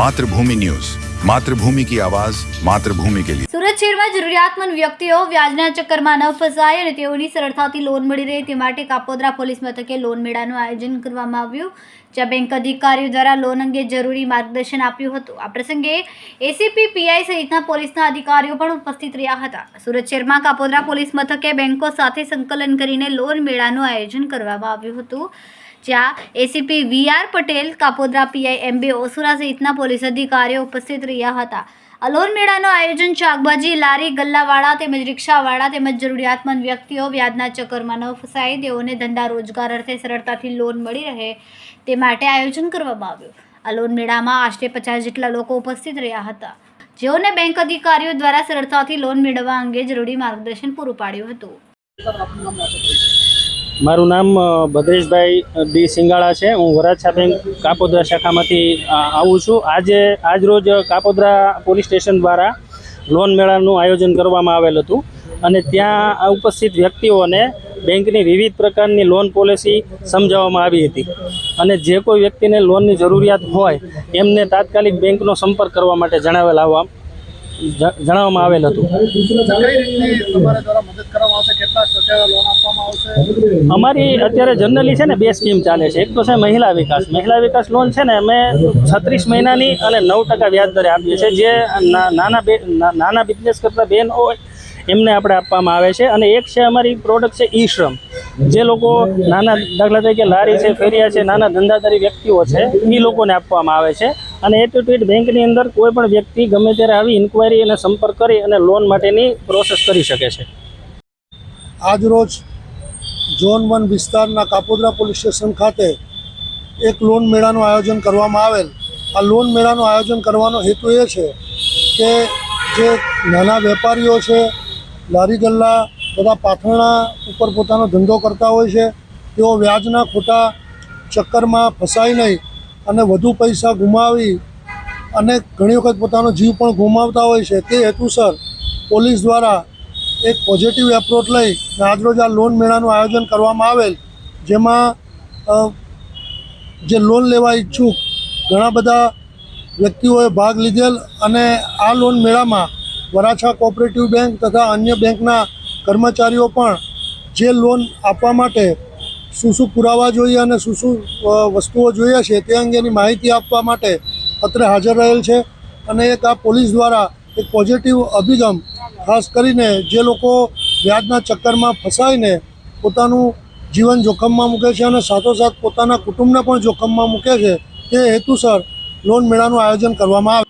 Mathrubhumi news. Mathrubhumi કી આવાજ, માતૃભૂમિ કે લીએ સુરત શહેરમાં જરૂરિયાતમંદ વ્યક્તિઓ વ્યાજના ચક્કરમાં ન ફસાય અને તેઓની સરળતાથી લોન મળી રહે તે માટે કાપોદ્રા પોલીસ મથકે લોન મેળાનું આયોજન કરવામાં આવ્યું, જ્યાં બેંક અધિકારીઓ દ્વારા લોન અંગે જરૂરી માર્ગદર્શન આપ્યું હતું. આ પ્રસંગે એસીપી પીઆઈ સહિતના પોલીસના અધિકારીઓ પણ ઉપસ્થિત રહ્યા હતા. સુરત શહેરમાં કાપોદ્રા પોલીસ મથકે બેંકો સાથે સંકલન કરીને લોન મેળાનું આયોજન કરવામાં આવ્યું હતું. જ્યાં ACP V R Patel, Kapodra PI M B Osura સહિતના પોલીસ અધિકારીઓ ઉપસ્થિત રહ્યા હતા. આ લોન મેળાનું આયોજન શાકભાજી, લારી, ગલ્લાવાળા તેમજ રિક્ષાવાળા તેમજ જરૂરિયાતમંદ વ્યક્તિઓ વ્યાજના ચક્કરમાં ન ફસાય, તેઓને ધંધા રોજગાર અર્થે સરળતાથી લોન મળી રહે તે માટે આયોજન કરવામાં આવ્યું. આ લોન મેળામાં આશરે પચાસ જેટલા લોકો ઉપસ્થિત રહ્યા હતા. જેઓને બેંક અધિકારીઓ દ્વારા સરળતાથી લોન મેળવવા અંગે જરૂરી માર્ગદર્શન પૂરું પાડ્યું હતું. મારું નામ ભદ્રેશભાઈ ડી સિંગાળા છે. હું વરાછા બેંક કાપોદ્રા શાખામાંથી આવું છું. આજે, આજ રોજ કાપોદ્રા પોલીસ સ્ટેશન દ્વારા લોન મેળાનું આયોજન કરવામાં આવેલ હતું. અને ત્યાં ઉપસ્થિત વ્યક્તિઓને બેંકની વિવિધ પ્રકારની લોન પોલિસી સમજાવવામાં આવી હતી. અને જે કોઈ વ્યક્તિને લોનની જરૂરિયાત હોય, એમને તાત્કાલિક બેંકનો સંપર્ક કરવા માટે જણાવેલ આવવા જણાવવામાં આવેલ હતું. અમારી અત્યારે જનરલી છે ને બે સ્કીમ ચાલે છે. એક તો છે મહિલા વિકાસ. મહિલા વિકાસ લોન છે ને અમે છત્રીસ મહિનાની અને નવ ટકા વ્યાજ દરે આપીએ છીએ. જે નાના બે નાના બિઝનેસ કરતા બેન હોય એમને આપણે આપવામાં આવે છે. અને એક છે અમારી પ્રોડક્ટ છે ઈ શ્રમ જે લોકો નાના દાખલા તરીકે લારી છે ફેરિયા છે નાના ધંધાધારી વ્યક્તિઓ છે એ લોકોને આપવામાં આવે છે. અને એ ટુ ટેટ બેંકની અંદર કોઈ પણ વ્યક્તિ ગમે ત્યારે આવી ઇન્કવાયરી અને સંપર્ક કરી અને લોન માટેની પ્રોસેસ કરી શકે છે. આજરોજ ઝોન વન વિસ્તારના કાપોદ્રા પોલીસ સ્ટેશન ખાતે એક લોન મેળાનું આયોજન કરવામાં આવેલ. આ લોન મેળાનું આયોજન કરવાનો હેતુ એ છે કે જે નાના વેપારીઓ છે, લારી ગલ્લા, બધા પાથરણા ઉપર પોતાનો ધંધો કરતા હોય છે, તેઓ વ્યાજના ખોટા ચક્કરમાં ફસાય નહીં. અને વધુ પૈસા ગુમાવી અને ઘણી વખત પોતાનો જીવ પણ ગુમાવતા હોય છે. તે હેતુસર પોલીસ દ્વારા એક પોઝિટિવ એપ્રોચ લઈ આજરોજ આ લોન મેળાનું આયોજન કરવામાં આવેલ, જેમાં જે લોન લેવા ઈચ્છુક ઘણા બધા વ્યક્તિઓએ ભાગ લીધેલ અને આ લોન મેળામાં વરાછા કોઓપરેટિવ બેંક તથા અન્ય બેંકના કર્મચારીઓ પણ જે લોન આપવા માટે શું શું પુરાવા જોઈએ અને શું શું વસ્તુઓ જોઈએ છે તે અંગેની માહિતી આપવા માટે અત્રે હાજર રહેલ છે. અને એક આ પોલીસ દ્વારા એક પોઝિટિવ અભિગમ ખાસ કરીને જે લોકો વ્યાજના ચક્કરમાં ફસાઈને પોતાનું જીવન જોખમમાં મૂકે છે અને સાથોસાથ પોતાના કુટુંબને પણ જોખમમાં મૂકે છે, તે હેતુસર લોન મેળાનું આયોજન કરવામાં આવે.